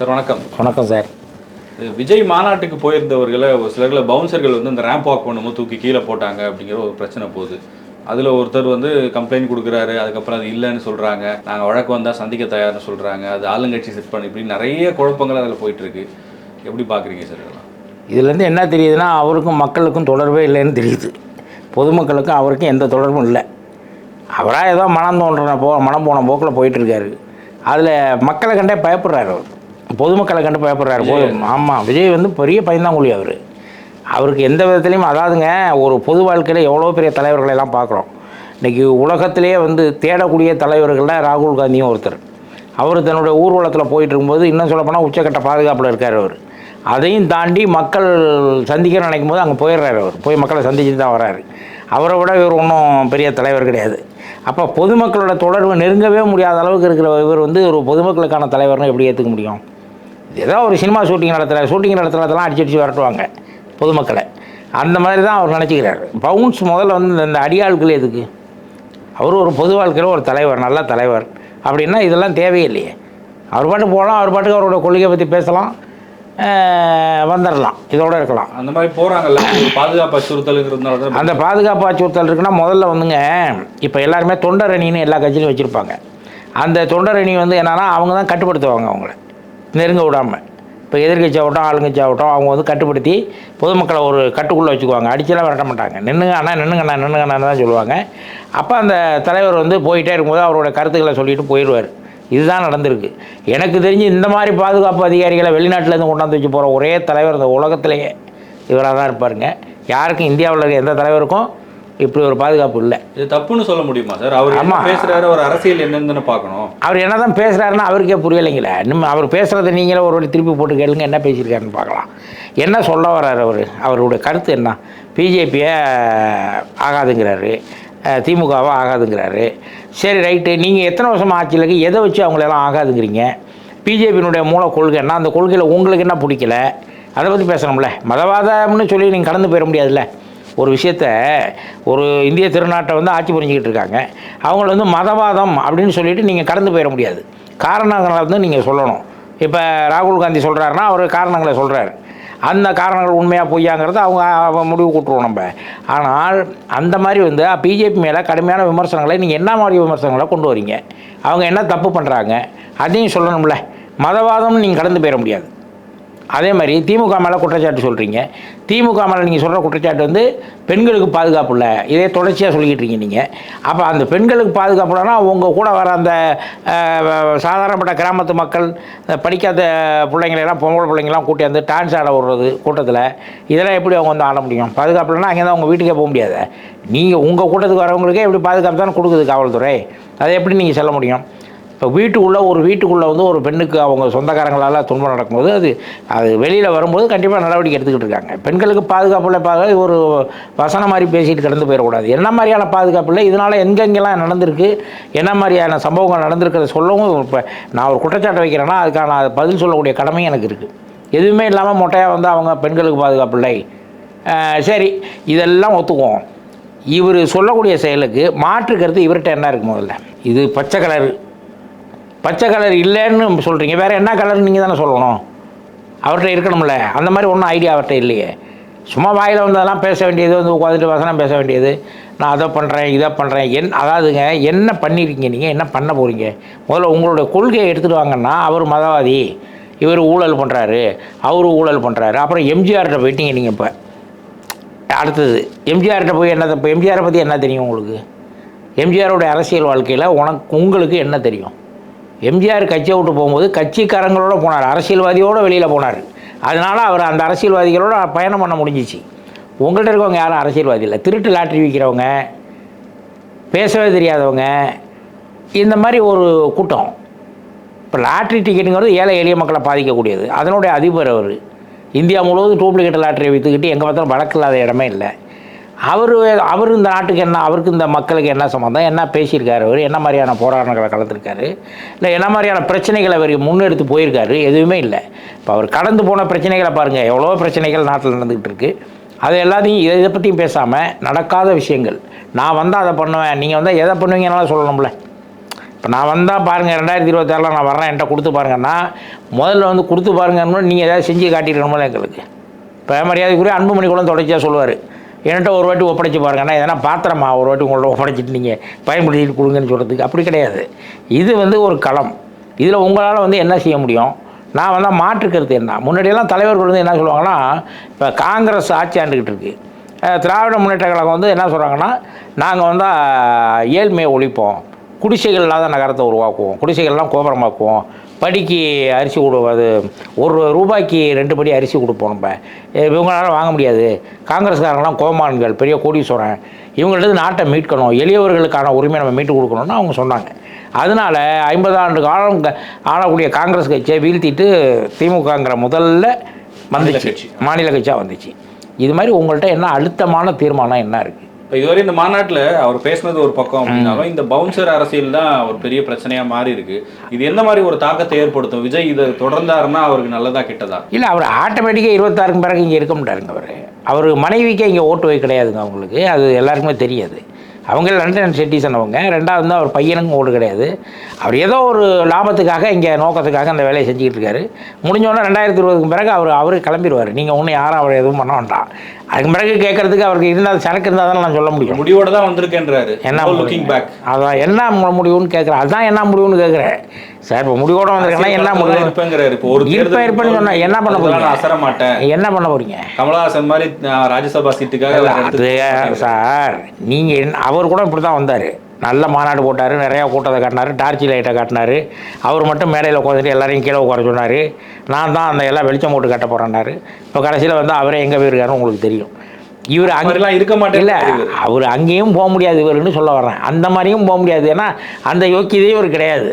Sir வணக்கம். வணக்கம் sir. இது விஜய் மாநாட்டுக்கு போயிருந்தவர்களை ஒரு சிலர்களை பவுன்சர்கள் வந்து இந்த ரேம்ப் வாக் பண்ணும்போது தூக்கி கீழே போட்டாங்க அப்படிங்கிற ஒரு பிரச்சனை போகுது. அதில் ஒருத்தர் வந்து கம்ப்ளைண்ட் கொடுக்குறாரு அதுக்கப்புறம் அது இல்லைன்னு சொல்கிறாங்க நாங்கள் வழக்கு வந்தால் சந்திக்க தயார்னு சொல்கிறாங்க அது ஆளுங்கட்சி செட் பண்ணி இப்படி நிறைய குழப்பங்கள் அதில் போயிட்டுருக்கு. எப்படி பார்க்குறீங்க சார் இதெல்லாம்? இதுலேருந்து என்ன தெரியுதுன்னா அவருக்கும் மக்களுக்கும் தொடர்பே இல்லைன்னு தெரியுது. பொதுமக்களுக்கும் அவருக்கும் எந்த தொடர்பும் இல்லை. அவராக ஏதோ மனம் தோன்ற போ மனம் போன போக்கில் போயிட்டுருக்காரு. அதில் மக்களை கண்டே பயப்படுறாரு அவர். பொதுமக்களை கண்டு பயப்படுறாரு. போதும். ஆமாம் விஜய் வந்து பெரிய பயந்தாங்குழி அவர். அவருக்கு எந்த விதத்துலையும் அதாவதுங்க ஒரு பொது வாழ்க்கையில் எவ்வளோ பெரிய தலைவர்களை எல்லாம் பார்க்குறோம் இன்றைக்கி உலகத்திலேயே வந்து தேடக்கூடிய தலைவர்களில் ராகுல் காந்தியும் ஒருத்தர். அவர் தன்னுடைய ஊர்வலத்தில் போயிட்டு இருக்கும்போது இன்னும் சொல்லப்போனால் உச்சக்கட்ட பாதுகாப்பில் இருக்கார் அவர். அதையும் தாண்டி மக்கள் சந்திக்க நினைக்கும் போது அங்கே போயிடுறாரு அவர். போய் மக்களை சந்திச்சுட்டு தான் வராரு. அவரை விட இவர் ஒன்றும் பெரிய தலைவர் கிடையாது. அப்போ பொதுமக்களோட தொடர்பு நெருங்கவே முடியாத அளவுக்கு இருக்கிற இவர் வந்து ஒரு பொதுமக்களுக்கான தலைவர்னு எப்படி ஏற்றுக்க முடியும்? ஏதோ ஒரு சினிமா ஷூட்டிங் நடத்துகிற ஷூட்டிங் நடத்துகிறதெல்லாம் அடிச்சு அடிச்சு விரட்டுவாங்க பொதுமக்களை. அந்த மாதிரி தான் அவர் நினச்சிக்கிறார். பவுன்ஸ் முதல்ல வந்து இந்த- அடியாட்கள் எதுக்கு? அவர் ஒரு பொது வாழ்க்கையில் ஒரு தலைவர் நல்ல தலைவர். அப்படின்னா இதெல்லாம் தேவையில்லையே. அவர் பாட்டு போகலாம் அவர் பாட்டுக்கு அவரோட கொள்கையை பற்றி பேசலாம் வந்துடலாம் இதோட இருக்கலாம். அந்த மாதிரி போகிறாங்கல்ல பாதுகாப்பு அச்சுறுத்தலுங்கிறதுனால தான் அந்த பாதுகாப்பு அச்சுறுத்தல் இருக்குன்னா முதல்ல வந்துங்க இப்போ எல்லாருமே தொண்டர் அணின்னு எல்லா கட்சியிலும் வச்சுருப்பாங்க. அந்த தொண்டர் அணி வந்து என்னன்னா அவங்க தான் கட்டுப்படுத்துவாங்க அவங்கள. நெருங்க விடாமல் இப்போ எதிர்கட்சி ஆகட்டும் ஆளுங்கட்சி ஆகட்டும் அவங்க வந்து கட்டுப்படுத்தி பொதுமக்களை ஒரு கட்டுக்குள்ளே வச்சுக்குவாங்க. அடிச்செல்லாம் விரட்ட மாட்டாங்க. நின்னுங்க அண்ணா நின்னுங்கண்ணா நின்னுங்கண்ணா தான் சொல்லுவாங்க. அப்போ அந்த தலைவர் வந்து போயிட்டே இருக்கும்போது அவரோட கருத்துக்களை சொல்லிட்டு போயிடுவார். இதுதான் நடந்திருக்கு. எனக்கு தெரிஞ்சு இந்த மாதிரி பாதுகாப்பு அதிகாரிகளை வெளிநாட்டிலேருந்து கொண்டாந்து வச்சு போகிற ஒரே தலைவர் இந்த உலகத்திலேயே இவராக தான் இருப்பாருங்க. யாருக்கும் இந்தியாவில் இருக்க எந்த தலைவருக்கும் இப்படி ஒரு பாதுகாப்பு இல்லை. இது தப்புன்னு சொல்ல முடியுமா சார்? அவர் ஆமா. பேசுறாரு ஒரு அரசியல் என்னன்னு பார்க்கணும். அவர் என்ன தான் பேசுகிறாருன்னா அவருக்கே புரியலைங்களே. இன்னும் அவர் பேசுகிறத நீங்களே ஒரு வாட்டி திருப்பி போட்டு கேளுங்க என்ன பேசியிருக்காருன்னு பார்க்கலாம். என்ன சொல்ல வர்றாரு அவர்? அவருடைய கருத்து என்ன? பிஜேபியை ஆகாதுங்கிறாரு. திமுகவை ஆகாதுங்கிறாரு. சரி ரைட்டு. நீங்கள் எத்தனை வருஷம் ஆட்சியில் இருக்கு? எதை வச்சு அவங்களெல்லாம் ஆகாதுங்கிறீங்க? பிஜேபியினுடைய மூல கொள்கை என்ன? அந்த கொள்கையில் உங்களுக்கு என்ன பிடிக்கல? அதை பற்றி பேசணும்ல. மதவாதம்னு சொல்லி நீங்கள் கடந்து போயிட முடியாதுல்ல. ஒரு விஷயத்த ஒரு இந்திய திருநாட்டை வந்து ஆட்சி புரிஞ்சுக்கிட்டு இருக்காங்க. அவங்கள வந்து மதவாதம் அப்படின்னு சொல்லிட்டு நீங்கள் கடந்து போயிட முடியாது. காரணங்களை வந்து நீங்கள் சொல்லணும். இப்போ ராகுல் காந்தி சொல்கிறாருன்னா அவர் காரணங்களை சொல்கிறாரு அந்த காரணங்கள் உண்மையாக பொய்யாங்கிறத அவங்க அவங்க முடிவு கூட்டுருவோம் நம்ம. ஆனால் அந்த மாதிரி வந்து பிஜேபி மேலே கடுமையான விமர்சனங்களை நீங்கள் என்ன மாதிரி விமர்சனங்களை கொண்டு வரீங்க? அவங்க என்ன தப்பு பண்ணுறாங்க அதையும் சொல்லணும்ல. மதவாதம்னு நீங்கள் கடந்து போயிட முடியாது. அதே மாதிரி திமுக மேலே குற்றச்சாட்டு சொல்கிறீங்க திமுக மேலே நீங்கள் சொல்கிற குற்றச்சாட்டு வந்து பெண்களுக்கு பாதுகாப்பு இல்லை. இதே தொடர்ச்சியாக சொல்லிக்கிட்டு இருக்கீங்க நீங்கள் அப்போ அந்த பெண்களுக்கு பாதுகாப்பு இல்லைன்னா உங்கள் கூட வர அந்த சாதாரணப்பட்ட கிராமத்து மக்கள் படிக்காத பிள்ளைங்களெல்லாம் பொம்பளை பிள்ளைங்களாம் கூட்டி வந்து டான்ஸ் ஆட விடுறது கூட்டத்தில். இதெல்லாம் எப்படி அவங்க வந்து ஆட முடியும்? பாதுகாப்பு இல்லைன்னா அங்கே தான் உங்கள் வீட்டுக்கே போக முடியாது. நீங்கள் உங்கள் கூட்டத்துக்கு வரவங்களுக்கே எப்படி பாதுகாப்பு தானே கொடுக்குது காவல்துறை. அதை எப்படி நீங்கள் சொல்ல முடியும்? இப்போ வீட்டுக்குள்ளே ஒரு வீட்டுக்குள்ளே வந்து ஒரு பெண்ணுக்கு அவங்க சொந்தக்காரங்களால் துன்பம் நடக்கும்போது அது அது வெளியில் வரும்போது கண்டிப்பாக நடவடிக்கை எடுத்துக்கிட்டு இருக்காங்க. பெண்களுக்கு பாதுகாப்பில் பார்க்க ஒரு வசனம் மாதிரி பேசிட்டு கடந்து போயிடக்கூடாது. என்ன மாதிரியான பாதுகாப்பு இல்லை? இதனால் எங்கெங்கெல்லாம் நடந்திருக்கு? என்ன மாதிரியான சம்பவங்கள் நடந்திருக்கிறத சொல்லவும் இப்போ நான் ஒரு குற்றச்சாட்டு வைக்கிறேன்னா அதுக்கான பதில் சொல்லக்கூடிய கடமையும் எனக்கு இருக்குது எதுவுமே இல்லாமல் மொட்டையாக வந்து அவங்க பெண்களுக்கு பாதுகாப்பு இல்லை. சரி இதெல்லாம் ஒத்துக்குவோம். இவர் சொல்லக்கூடிய செயலுக்கு மாற்று கருத்து இவர்கிட்ட என்ன இருக்கு முதல்ல? இது பச்சை கலர். பச்சை கலர் இல்லைன்னு சொல்கிறீங்க வேறு என்ன கலர்னு நீங்கள் தானே சொல்லணும். அவர்கிட்ட இருக்கணும்ல. அந்த மாதிரி ஒன்றும் ஐடியா அவர்கிட்ட இல்லையே. சும்மா வாயில் வந்ததெல்லாம் பேச வேண்டியது வந்து உட்காந்துட்டு வசனம் பேச வேண்டியது. நான் அதை பண்ணுறேன் இதை பண்ணுறேன் என் அதாவதுங்க என்ன பண்ணியிருக்கீங்க நீங்கள் என்ன பண்ண போகிறீங்க முதல்ல உங்களுடைய கொள்கையை எடுத்துகிட்டு வாங்கன்னா அவர் மதவாதி. இவர் ஊழல் பண்ணுறாரு அவர் ஊழல் பண்ணுறாரு அப்புறம் எம்ஜிஆர்கிட்ட போயிட்டீங்க நீங்கள் இப்போ. அடுத்தது எம்ஜிஆர்கிட்ட போய் என்ன இப்போ எம்ஜிஆரை பற்றி என்ன தெரியும் உங்களுக்கு? எம்ஜிஆருடைய அரசியல் வாழ்க்கையில் உனக்கு உங்களுக்கு என்ன தெரியும்? எம்ஜிஆர் கட்சியை விட்டு போகும்போது கட்சிக்காரங்களோட போனார். அரசியல்வாதியோடு வெளியில் போனார். அதனால் அவர் அந்த அரசியல்வாதிகளோட பயணம் பண்ண முடிஞ்சிச்சு. உங்கள்கிட்ட இருக்கவங்க யாரும் அரசியல்வாதி இல்லை. திருட்டு லாட்ரி விற்கிறவங்க பேசவே தெரியாதவங்க இந்த மாதிரி ஒரு கூட்டம். இப்போ லாட்ரி டிக்கெட்டுங்கிறது ஏழை எளிய மக்களை பாதிக்கக்கூடியது. அதனுடைய அதிபர் அவர். இந்தியா முழுவதும் டூப்ளிகேட் லாட்ரியை விற்றுக்கிட்டு எங்கே பார்த்தாலும் வழக்கு இல்லாத இடமே இல்லை. அவர் அவர் இந்த நாட்டுக்கு என்ன அவருக்கு இந்த மக்களுக்கு என்ன சம்மந்தம்? என்ன பேசியிருக்காரு அவர்? என்ன மாதிரியான போராட்டங்களை கலந்துருக்காரு? இல்லை என்ன மாதிரியான பிரச்சனைகளை அவர் முன்னெடுத்து போயிருக்காரு? எதுவுமே இல்லை. இப்போ அவர் கடந்து போன பிரச்சனைகளை பாருங்கள் எவ்வளோ பிரச்சனைகள் நாட்டில் நடந்துக்கிட்டு இருக்கு. அது எல்லாத்தையும் இதை இதை பற்றியும் பேசாமல் நடக்காத விஷயங்கள். நான் வந்தால் அதை பண்ணுவேன். நீங்கள் வந்தால் எதை பண்ணுவீங்கனாலும் சொல்லணும்ல. இப்போ நான் வந்தால் பாருங்கள் ரெண்டாயிரத்தி இருபத்தாறில் நான் வரேன் என்கிட்ட கொடுத்து பாருங்கன்னா முதல்ல வந்து கொடுத்து பாருங்கன்னு நீங்கள் எதாவது செஞ்சு காட்டிடணுமில்ல எங்களுக்கு. இப்போ மரியாதைக்குரிய அன்புமணி கூட தொடர்ச்சியாக சொல்லுவார். என்கிட்ட ஒரு வாட்டி ஒப்படைச்சு பாருங்கன்னா எதனா பாத்திரமா? ஒரு வாட்டி உங்கள்ட்ட ஒப்படைச்சிட்டு நீங்கள் பயன்படுத்திட்டு கொடுங்கன்னு சொல்கிறதுக்கு அப்படி கிடையாது. இது வந்து ஒரு களம். இதில் உங்களால் வந்து என்ன செய்ய முடியும்? நான் வந்தால் மாற்று கருத்து என்ன? முன்னாடியெல்லாம் தலைவர்கள் வந்து என்ன சொல்லுவாங்கன்னா இப்போ காங்கிரஸ் ஆட்சி ஆண்டுக்கிட்டு இருக்குது திராவிட முன்னேற்ற கழகம் வந்து என்ன சொல்கிறாங்கன்னா நாங்கள் வந்து ஏழ்மையை ஒழிப்போம். குடிசைகள் இல்லாத நகரத்தை உருவாக்குவோம். குடிசைகள்லாம் கோபுரமாக்குவோம். படிக்கு அரிசி கொடுவது ஒரு ரூபாய்க்கு ரெண்டு படி அரிசி கொடுப்போம் நம்ம. இவங்களால வாங்க முடியாது. காங்கிரஸ்காரங்களாம் கோமான்கள் பெரிய கோடீஸ்வரன் இவங்கள்ட்ட நாட்டை மீட்கணும். எளியவர்களுக்கான உரிமை நம்ம மீட்டு கொடுக்கணும்னு அவங்க சொன்னாங்க. அதனால் ஐம்பது ஆண்டு காலம் ஆளக்கூடிய காங்கிரஸ் கட்சியை வீழ்த்திட்டு திமுகங்கிற முதல்ல வந்துச்சு. கட்சி. மாநில கட்சியாக வந்துச்சு. இது மாதிரி உங்கள்கிட்ட என்ன அழுத்தமான தீர்மானம் என்ன இருக்குது இப்போ இதுவரை இந்த மாநாட்டில் அவர் பேசுனது ஒரு பக்கம் அப்படின்னாலும் இந்த பவுன்சர் அரசியல் தான் ஒரு பெரிய பிரச்சனையாக மாறி இருக்கு. இது எந்த மாதிரி ஒரு தாக்கத்தை ஏற்படுத்தும்? விஜய் இதை தொடர்ந்தாருன்னா அவருக்கு நல்லதா கெட்டதா? இல்லை அவர் ஆட்டோமேட்டிக்காக இருபத்தாறுக்கு பிறகு இங்கே இருக்க மாட்டாருங்க அவர். அவர் மனைவிக்கே இங்கே ஓட்டு வை கிடையாதுங்க அவங்களுக்கு. அது எல்லாருக்குமே தெரியாது. அவங்க லண்டன் சிட்டிசன் அவங்க ரெண்டாவது வந்து அவர் பையனுக்கும் ஓட்டு கிடையாது. அவர் ஏதோ ஒரு லாபத்துக்காக இங்கே நோக்கத்துக்காக அந்த வேலையை செஞ்சுக்கிட்டு இருக்காரு. முடிஞ்சோடனே ரெண்டாயிரத்தி இருபதுக்கு பிறகு அவர் அவர் கிளம்பிடுவார் நீங்கள் ஒன்றும் யாரும் அவர் எதுவும் பண்ண வேண்டாம். அதுக்கு பிறகு கேட்கறதுக்கு அவருக்கு இருந்தால் சரக்கு இருந்தால் தான் நான் சொல்ல முடியும். முடிவோட தான் வந்திருக்கேன்றாரு. என்ன லுக்கிங் பேக் அதான் என்ன முடிவுன்னு கேட்குறேன். அதான் என்ன முடிவுன்னு கேட்குறேன். சார் இப்போ முடிவோட வந்திருக்கேன்னா என்ன முடிவு? இருப்பேங்கிறாரு. இப்போ ஒரு இருப்பேன் இருப்பேன்னு சொன்னா என்ன பண்ண போறீங்க? அசர மாட்டேன். என்ன பண்ண போறீங்க? கமலஹாசன் மாதிரி ராஜ்யசபா சீட்டுக்காக சார் நீங்கள் அவர் கூட இப்படி தான் வந்தார். நல்ல மாநாடு போட்டார் நிறையா கூட்டத்தை காட்டினார் டார்ச் லைட்டை காட்டினார். அவர் மட்டும் மேடையில் உட்காந்துட்டு எல்லாரையும் கீழே உட்கார சொன்னார். நான் தான் அந்த எல்லாம் வெளிச்சம் போட்டு கட்ட போகிறேன்னாரு இப்போ கடைசியில் வந்து அவரே எங்கே போயிருக்காருன்னு உங்களுக்கு தெரியும். இவர் அங்கே மாதிரிலாம் இருக்க இல்லை மாட்டேன் அவர் அங்கேயும் போக முடியாது இவருன்னு சொல்ல வர்றேன். அந்த மாதிரியும் போக முடியாது. ஏன்னா அந்த யோக்கியதே இவர் கிடையாது.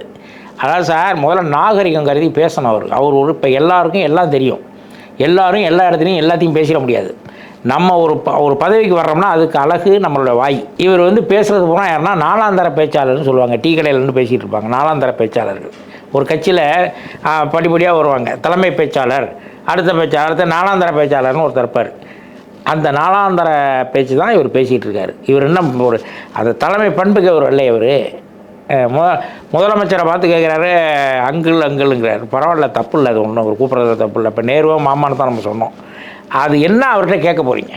அதாவது சார் முதல்ல நாகரிகம் கருதி பேசணும் அவர். அவர் ஒரு இப்போ எல்லாருக்கும் எல்லாம் தெரியும். எல்லாரும் எல்லா இடத்துலையும் எல்லாத்தையும் பேசிட முடியாது. நம்ம ஒரு ப ஒரு பதவிக்கு வர்றோம்னா அதுக்கு அழகு நம்மளோட வாய். இவர் வந்து பேசுகிறது போனால் யாருன்னா நாலாந்தர பேச்சாளர்னு சொல்லுவாங்க. டீ கடையில் இருந்து பேசிகிட்டு இருப்பாங்க. நாலாந்தர பேச்சாளர்கள். ஒரு கட்சியில் படிப்படியாக வருவாங்க. தலைமை பேச்சாளர் அடுத்த பேச்சாளர் அடுத்த நாலாந்தர பேச்சாளர்னு ஒருத்தர் இருப்பார். அந்த நாலாந்தர பேச்சு தான் இவர் பேசிகிட்டு இருக்காரு. இவர் என்ன ஒரு அந்த தலைமை பண்புக்கு அவர் இல்லை இவர். முத முதலமைச்சரை பார்த்து கேட்குறாரு அங்கிள் அங்கிளுங்கிறாரு. பரவாயில்ல தப்பு இல்லை அது ஒன்றும் அவர் கூப்பிட்றது தப்பு இல்லை. இப்போ நேருவாக மாமான்னு தான் நம்ம சொன்னோம். அது என்ன அவர்கிட்ட கேட்க போகிறீங்க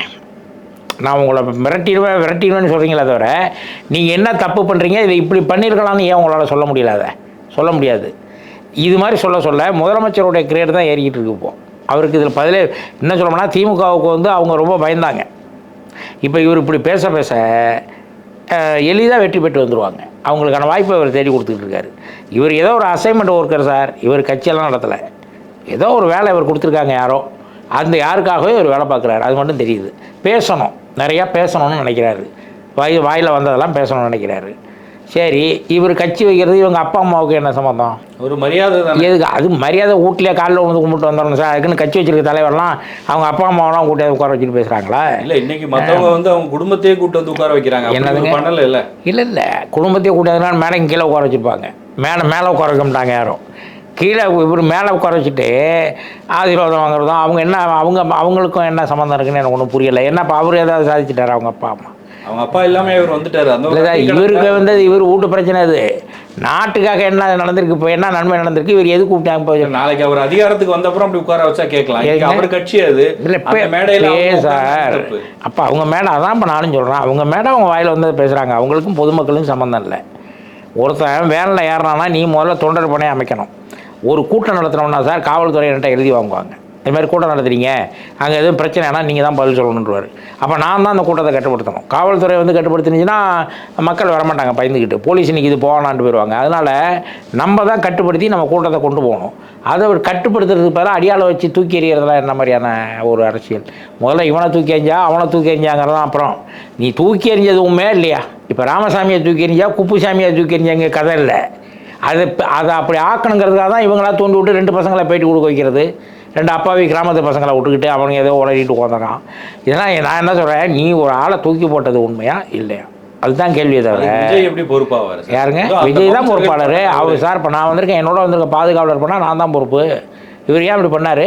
நான் உங்களை மிரட்டிடுவேன் விரட்டிடுவேன்னு சொல்கிறீங்களே தவிர நீங்கள் என்ன தப்பு பண்ணுறீங்க இதை இப்படி பண்ணியிருக்கலாம்னு ஏன் உங்களால் சொல்ல முடியல அதை? சொல்ல முடியாது. இது மாதிரி சொல்ல சொல்ல முதலமைச்சருடைய கிரேடு தான் ஏறிக்கிட்டு இருக்கு இப்போ. அவருக்கு இதில் பதிலே என்ன சொல்லணும்னா திமுகவுக்கு வந்து அவங்க ரொம்ப பயந்தாங்க. இப்போ இவர் இப்படி பேச பேச எளிதாக வெற்றி பெற்று வந்துடுவாங்க அவங்களுக்கான வாய்ப்பை இவர் தேடி கொடுத்துக்கிட்டு இருக்காரு. இவர் ஏதோ ஒரு அசைன்மெண்ட் ஒர்க்கர் சார் இவர் கட்சியெல்லாம் நடத்தலை. ஏதோ ஒரு வேலை இவர் கொடுத்துருக்காங்க யாரோ அந்த யாருக்காகவே இவர் வேலை பார்க்குறாரு. அது மட்டும் தெரியுது. பேசணும். நிறையா பேசணும்னு நினைக்கிறாரு. வாய் வாயில் வந்ததெல்லாம் பேசணும்னு நினைக்கிறாரு. சரி இவர் கட்சி வைக்கிறது இவங்க அப்பா அம்மாவுக்கு என்ன சம்மந்தம்? ஒரு மரியாதை எதுக்கு? அது மரியாதை வீட்லேயே காலையில் வந்து கும்பிட்டு வந்துடணும் சார். அதுக்குன்னு கட்சி வச்சிருக்க தலைவர்லாம் அவங்க அப்பா அம்மாவெல்லாம் கூட்டி உட்கார வச்சுட்டு பேசுகிறாங்களா இல்ல இன்னைக்கு மத்தவங்க வந்து அவங்க குடும்பத்தையே கூட்டு வந்து உட்கார வைக்கிறாங்க. என்னதுங்க? பண்ணல இல்ல. இல்லை இல்லை. குடும்பத்தையே கூட்டாதுனா மேலே கீழே உட்கார வச்சுருப்பாங்க மேலே மேலே உட்கார வைக்க மாட்டாங்க யாரும். கீழே இவர் மேலே உட்கார வச்சுட்டு ஆசீர்வாதம் வாங்குறதும் அவங்க என்ன அவங்க அவங்களுக்கும் என்ன சம்மந்தம் இருக்குன்னு எனக்கு ஒன்றும் புரியலை. என்ன இப்போ அவர் ஏதாவது சாதிச்சிட்டாரு அவங்க அப்பா அம்மா? அவங்க அப்பா இல்லாம இவர் வந்துட்டாரு. அந்த இவருக்கு வந்தது இவர் வீட்டு பிரச்சனை அது. நாட்டுக்காக என்ன நடந்திருக்கு இப்போ என்ன நன்மை நடந்திருக்கு இவர் எது கூப்பிட்டாங்க நாளைக்கு அவர் அதிகாரத்துக்கு வந்த அப்புறம் அப்படி உட்கார வச்சா கேட்கலாம்? அவர் கட்சி அது. மேடையில சார். அப்போ அவங்க மேடை அதான் இப்போ நானும் சொல்கிறேன் அவங்க மேடை அவங்க வாயில் வந்து பேசுகிறாங்க அவங்களுக்கும் பொதுமக்களுக்கும் சம்மந்தம் இல்லை. ஒருத்தன் வேனில் ஏறினானா நீ முதல்ல தொண்டர் பணையை அமைக்கணும். ஒரு கூட்டம் நடத்தினோம்னா சார் காவல்துறை என்கிட்ட எழுதி வாங்குவாங்க. இது மாதிரி கூட்டம் நடத்துறீங்க. அங்கே எதுவும் பிரச்சனைனா நீங்கள் தான் பதில் சொல்லணுன்றவார் அப்போ நான் தான் அந்த கூட்டத்தை கட்டுப்படுத்தணும். காவல்துறை வந்து கட்டுப்படுத்தினுச்சுன்னா மக்கள் வரமாட்டாங்க பயந்துக்கிட்டு போலீஸ் இன்னைக்கு இது போகலான்ட்டு போயிடுவாங்க. அதனால் நம்ம தான் கட்டுப்படுத்தி நம்ம கூட்டத்தை கொண்டு போகணும். அதை ஒரு கட்டுப்படுத்துறதுக்கு பதிலாக அடியாளை வச்சு தூக்கி எறிகிறதுலாம் என்ன மாதிரியான ஒரு அரசியல்? முதல்ல இவனை தூக்கி எறிஞ்சா அவனை தூக்கி எறிஞ்சாங்கிறதான் அப்புறம். நீ தூக்கி எறிஞ்சதுவுமே இல்லையா? இப்போ ராமசாமியை தூக்கி எறிஞ்சா குப்புசாமியை தூக்கி எறிஞ்சாங்க கதை இல்லை. அது அதை அப்படி ஆக்கணுங்கிறதுக்காக தான் இவங்களாம் தூண்டி விட்டு ரெண்டு பசங்களை பேட்டி கொடுக்க வைக்கிறது. ரெண்டு அப்பாவி கிராமத்து பசங்களை விட்டுக்கிட்டு அவனுங்க ஏதோ உளறிட்டு உட்காந்துறான் இதெல்லாம் நான் என்ன சொல்கிறேன் நீ ஒரு ஆளை தூக்கி போட்டது உண்மையா? இல்லையா? அதுதான் கேள்வியை தவிர. எப்படி பொறுப்பாவாரு? யாருங்க? விஜய் தான் பொறுப்பாளர். அவர் சார் இப்போ நான் வந்திருக்கேன். என்னோட வந்திருக்க பாதுகாவலர் பண்ணால் நான் தான் பொறுப்பு. இவர் ஏன் இப்படி பண்ணார்?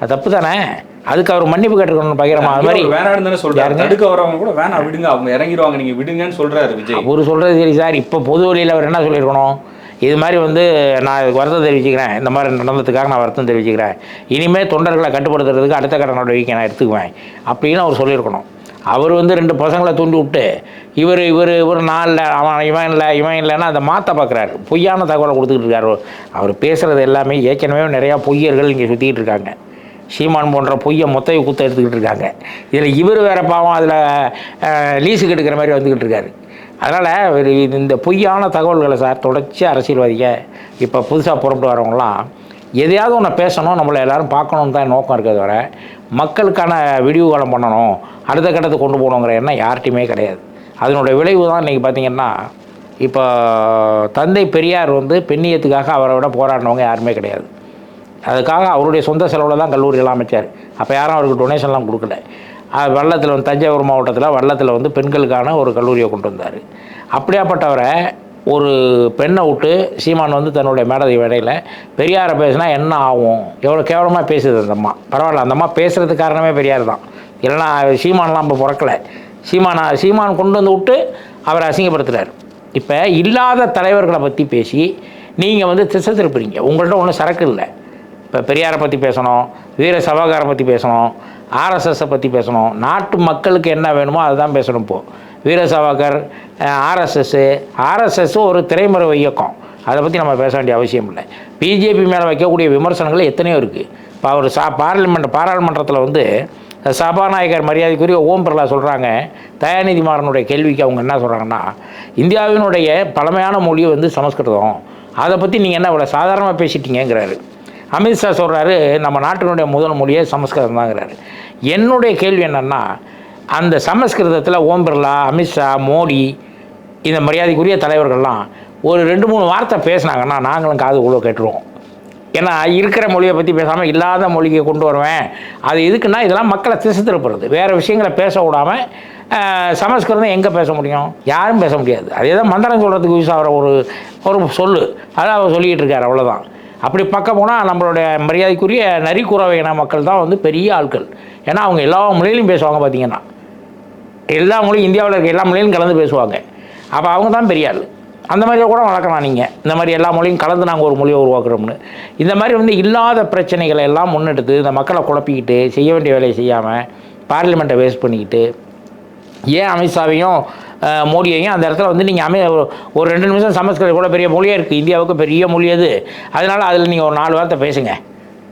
அது தப்பு தானே? அதுக்கு அவர் மன்னிப்பு கேட்டுக்கணும் பகிரமா அது மாதிரி வேணாம்னு தானே சொல்றாரு? தடுக்க வரவங்க கூட வேணாம் விடுங்க. அவங்க இறங்கிடுவாங்க நீங்க விடுங்கன்னு சொல்றாரு விஜய். அவர் சொல்கிறது சரி சார். இப்போ பொது வழியில் அவர் என்ன சொல்லியிருக்கணும்? இது மாதிரி வந்து நான் இதுக்கு வருத்தம் தெரிவிச்சுக்கிறேன். இந்த மாதிரி நடந்ததுக்காக நான் வருத்தம் தெரிவிச்சுக்கிறேன். இனிமேல் தொண்டர்களை கட்டுப்படுத்துறதுக்கு அடுத்த கட்ட நடவடிக்கை நான் எடுத்துக்குவேன். அப்படின்னு அவர் சொல்லியிருக்கணும். அவர் வந்து ரெண்டு பசங்களை தூண்டி விட்டு இவர் இவர் இவர் நான் இல்லை அவன் இவன் இல்லை இவன் இல்லைன்னா அதை மாற்ற பார்க்குறாரு. பொய்யான தகவலை கொடுத்துக்கிட்டு இருக்காரு. அவர் பேசுகிறது எல்லாமே ஏற்கனவே நிறையா பொய்யர்கள் இங்கே சுற்றிக்கிட்டு இருக்காங்க. சீமான் போன்ற பொய்யை மொத்த குத்த எடுத்துக்கிட்டு இருக்காங்க. இதில் இவர் வேற பாவம் அதில் லீஸுக்கு எடுக்கிற மாதிரி வந்துக்கிட்டு இருக்காரு. அதனால் ஒரு இந்த பொய்யான தகவல்களை சார் தொடர்ச்சி அரசியல்வாதிக இப்போ புதுசாக புறப்பட்டு வரவங்களாம் எதையாவது ஒன்று பேசணும் நம்மளை எல்லோரும் பார்க்கணுன்னு தான் நோக்கம் இருக்கிறது வர மக்களுக்கான விடிவுகாலம் பண்ணணும் அடுத்த கட்டத்தை கொண்டு போகணுங்கிற எண்ணம் யார்கிட்டையுமே கிடையாது. அதனோட விளைவு தான் இன்றைக்கி பார்த்தீங்கன்னா இப்போ தந்தை பெரியார் வந்து பெண்ணியத்துக்காக அவரை விட போராடினவங்க யாருமே கிடையாது. அதுக்காக அவருடைய சொந்த செலவில் தான் கல்லூரியெல்லாம் அமைச்சார். அப்போ யாரும் அவருக்கு டொனேஷன்லாம் கொடுக்கல. வள்ளத்தில் வந்து தஞ்சாவூர் மாவட்டத்தில் வள்ளத்தில் வந்து பெண்களுக்கான ஒரு கல்லூரியை கொண்டு வந்தார். அப்படியாப்பட்டவரை ஒரு பெண்ணை விட்டு சீமான் வந்து தன்னுடைய மேடை வேடையில் பெரியாரை பேசினா என்ன ஆகும்? எவ்வளோ கேவலமாக பேசுது அந்த அம்மா. பரவாயில்ல அந்த அம்மா பேசுகிறதுக்கு காரணமே பெரியார் தான். இல்லைன்னா சீமான்லாம் இப்போ பிறக்கலை. சீமானா சீமான் கொண்டு வந்து விட்டு அவரை அசிங்கப்படுத்துகிறார் இப்போ இல்லாத தலைவர்களை பற்றி பேசி நீங்கள் வந்து திசை திருப்புறீங்க. உங்கள்கிட்ட ஒன்றும் சரக்கு இல்லை. இப்போ பெரியாரை பற்றி பேசணும் வீர சபாகாரை பற்றி பேசணும் ஆர்எஸ்எஸ்ஸை பற்றி பேசணும். நாட்டு மக்களுக்கு என்ன வேணுமோ அதுதான் பேசணும் இப்போது வீர ஆர்எஸ்எஸ்ஸு ஆர்எஸ்எஸ் ஒரு திரைமறை இயக்கம். அதை பற்றி நம்ம பேச வேண்டிய அவசியம் இல்லை. பிஜேபி மேலே வைக்கக்கூடிய விமர்சனங்கள் எத்தனையோ இருக்குது இப்போ அவர் சா பார்லிமெண்ட் பாராளுமன்றத்தில் வந்து சபாநாயகர் மரியாதைக்குரிய ஓம் பிர்லா சொல்கிறாங்க தயாநிதி மாறனுடைய கேள்விக்கு அவங்க என்ன சொல்கிறாங்கன்னா இந்தியாவினுடைய பழமையான மொழி வந்து சமஸ்கிருதம். அதை பற்றி நீங்கள் என்ன இவ்வளோ சாதாரணமாக பேசிட்டீங்கிறாரு அமித்ஷா சொல்கிறாரு நம்ம நாட்டினுடைய முதல் மொழியே சமஸ்கிருதம் தாங்கிறாரு என்னுடைய கேள்வி என்னென்னா அந்த சமஸ்கிருதத்தில் ஓம் பிர்லா அமித்ஷா மோடி இந்த மரியாதைக்குரிய தலைவர்கள்லாம் ஒரு ரெண்டு மூணு வார்த்தை பேசுனாங்கன்னா நாங்களும் காது உள்ள கேட்டுருவோம். ஏன்னா இருக்கிற மொழியை பற்றி பேசாமல் இல்லாத மொழியை கொண்டு வருவேன். அது எதுக்குன்னா இதெல்லாம் மக்களை திசை திருப்புறது. வேறு விஷயங்களை பேச விடாமல் சமஸ்கிருதம் எங்கே பேச முடியும்? யாரும் பேச முடியாது. அதே தான் மந்திரம் சொல்கிறதுக்கு யூஸ் ஆகிற ஒரு ஒரு சொல்லு. அதை அவர் சொல்லிகிட்டு இருக்கார் அவ்வளோதான் அப்படி பார்க்க போனால் நம்மளுடைய மரியாதைக்குரிய நரிக்குறவை இன மக்கள் தான் வந்து பெரிய ஆட்கள். ஏன்னா அவங்க எல்லா மொழியிலையும் பேசுவாங்க பார்த்தீங்கன்னா எல்லா மொழியும் இந்தியாவில் இருக்க எல்லா மொழியிலும் கலந்து பேசுவாங்க. அப்போ அவங்க தான் பெரிய ஆள். அந்த மாதிரியே கூட வளர்க்கலாம் நீங்கள் இந்த மாதிரி எல்லா மொழியும் கலந்து நாங்கள் ஒரு மொழியை உருவாக்குறோம்னு. இந்த மாதிரி வந்து இல்லாத பிரச்சனைகளை எல்லாம் முன்னெடுத்து இந்த மக்களை குழப்பிக்கிட்டு செய்ய வேண்டிய வேலையை செய்யாமல் பார்லிமெண்ட்டை வேஸ்ட் பண்ணிக்கிட்டு ஏன் அமித்ஷாவையும் மோடியையும் அந்த இடத்துல வந்து நீங்கள் அமி ஒரு ரெண்டு நிமிஷம் சமஸ்கிருதம் கூட பெரிய மொழியாக இருக்குது இந்தியாவுக்கு பெரிய மொழி அது. அதனால் அதில் நீங்கள் ஒரு நாலு வார்த்தை பேசுங்க.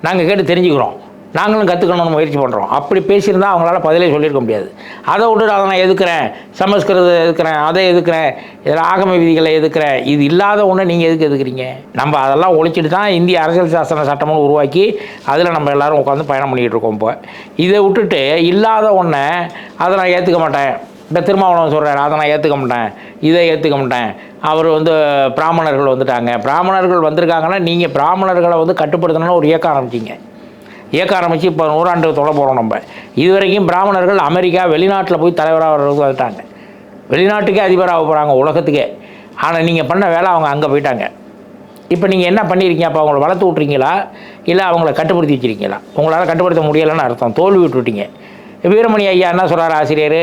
நாங்கள் கேட்டு தெரிஞ்சுக்கிறோம். நாங்களும் கற்றுக்கணும்னு முயற்சி பண்ணுறோம் அப்படி பேசியிருந்தால் அவங்களால பதிலே சொல்லியிருக்க முடியாது. அதை விட்டு அதை நான் எதுக்குறேன்? சமஸ்கிருதம் எதுக்குறேன்? அதை எதுக்குறேன்? இதில் ஆகம விதிகளை எதுக்குறேன்? இது இல்லாத ஒன்று நீங்கள் எதுக்கு எதுக்குறீங்க? நம்ம அதெல்லாம் ஒழிச்சிட்டு தான் இந்திய அரசியல் சாசன சட்டமும் உருவாக்கி அதில் நம்ம எல்லாரும் உட்காந்து பயணம் பண்ணிகிட்டு இருக்கோம் இப்போ. இதை விட்டுட்டு இல்லாத ஒன்றை அதை நான் ஏற்றுக்க மாட்டேன். இந்த திருமாவளவன் சொல்கிறார் அதை நான் ஏற்றுக்க மாட்டேன் இதை ஏற்றுக்க மாட்டேன். அவர் வந்து பிராமணர்கள் வந்துட்டாங்க. பிராமணர்கள் வந்திருக்காங்கன்னா நீங்கள் பிராமணர்களை வந்து கட்டுப்படுத்தணும்னு ஒரு இயக்கம் ஆரம்பிச்சிங்க. இயக்கம் ஆரம்பித்து இப்போ நூறாண்டு தொலை போகிறோம் நம்ம. இது வரைக்கும் பிராமணர்கள் அமெரிக்கா வெளிநாட்டில் போய் தலைவராக வர்றதுக்கு வந்துட்டாங்க. வெளிநாட்டுக்கே அதிபராக போகிறாங்க உலகத்துக்கே. ஆனால் நீங்கள் பண்ண வேலை அவங்க அங்கே போயிட்டாங்க. இப்போ நீங்கள் என்ன பண்ணியிருக்கீங்க அப்போ அவங்கள வளர்த்து விட்றீங்களா இல்லை அவங்கள கட்டுப்படுத்தி வச்சிருக்கீங்களா? உங்களால் கட்டுப்படுத்த முடியலைன்னு அர்த்தம். தோல்வி விட்டுவிட்டீங்க வீரமணி ஐயா என்ன சொல்கிறார் ஆசிரியர்?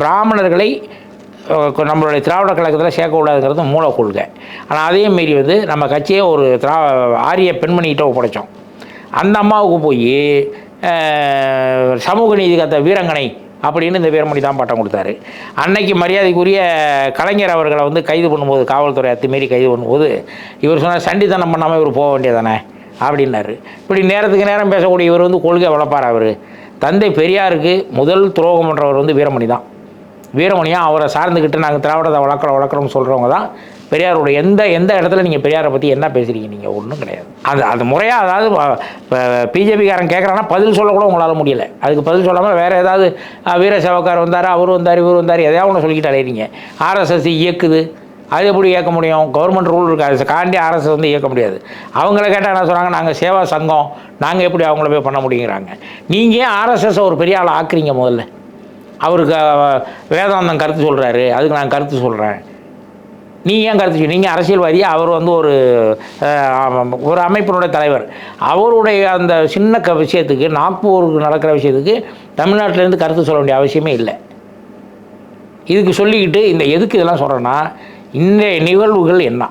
பிராமணர்களை நம்மளுடைய திராவிட கழகத்தில் சேர்க்கக்கூடாதுங்கிறது மூல கொள்கை. ஆனால் அதே மீறி வந்து நம்ம கட்சியே ஒரு திரா ஆரிய பெண்மணிகிட்ட ஒப்படைச்சோம். அந்த அம்மாவுக்கு போய் சமூக நீதி கத்த வீரங்கனை அப்படின்னு இந்த வீரமணி தான் பட்டம் கொடுத்தாரு. அன்னைக்கு மரியாதைக்குரிய கலைஞர் அவர்களை வந்து கைது பண்ணும்போது காவல்துறை அத்துமீறி கைது பண்ணும்போது இவர் சொன்னார் சண்டித்தனம் பண்ணாமல் இவர் போக வேண்டியதானே அப்படின்னாரு. இப்படி நேரத்துக்கு நேரம் பேசக்கூடிய இவர் வந்து கொள்கை வளர்ப்பார் அவர்? தந்தை பெரியாருக்கு முதல் துரோகம் பண்ணுறவர் வந்து வீரமணி தான். வீரமணியாக அவரை சார்ந்துக்கிட்டு நாங்கள் திராவிடத்தை வளர்க்குறோம் வளர்க்குறோம்னு சொல்கிறவங்க தான் பெரியாரோட எந்த எந்த இடத்துல நீங்கள் பெரியாரை பற்றி என்ன பேசுகிறீங்க நீங்கள் ஒன்றும் கிடையாது. அது அது முறையாக அதாவது இப்போ பிஜேபிக்காரன் கேட்குறான்னா பதில் சொல்லக்கூட உங்களால் முடியல. அதுக்கு பதில் சொல்லாமல் வேறு ஏதாவது வீர சேவக்கார் வந்தார் அவர் வந்தார் இவர் வந்தார் எதையாவது ஒன்று சொல்லிக்கிட்டு அலையிறீங்க. ஆர்எஸ்எஸ் இயக்குது. அது எப்படி இயக்க முடியும்? கவர்மெண்ட் ரூல் இருக்குது அதை காண்டி அரசு வந்து இயக்க முடியாது. அவங்கள கேட்டால் என்ன சொல்கிறாங்க நாங்கள் சேவா சங்கம். நாங்கள் எப்படி அவங்கள போய் பண்ண முடியுங்கிறாங்க. நீங்கள் ஏன் ஆர்எஸ்எஸ் ஒரு பெரிய ஆள் ஆக்குறீங்க முதல்ல? அவருக்கு வேதாந்தம் கருத்து சொல்கிறாரு அதுக்கு நான் கருத்து சொல்கிறேன் நீ ஏன் கருத்து நீங்கள் அரசியல்வாதி அவர் வந்து ஒரு ஒரு அமைப்பினுடைய தலைவர். அவருடைய அந்த சின்ன க விஷயத்துக்கு நாக்பூருக்கு நடக்கிற விஷயத்துக்கு தமிழ்நாட்டிலேருந்து கருத்து சொல்ல வேண்டிய அவசியமே இல்லை. இதுக்கு சொல்லிக்கிட்டு இந்த எதுக்கு இதெல்லாம் சொல்கிறேன்னா இன்றைய நிகழ்வுகள் என்ன?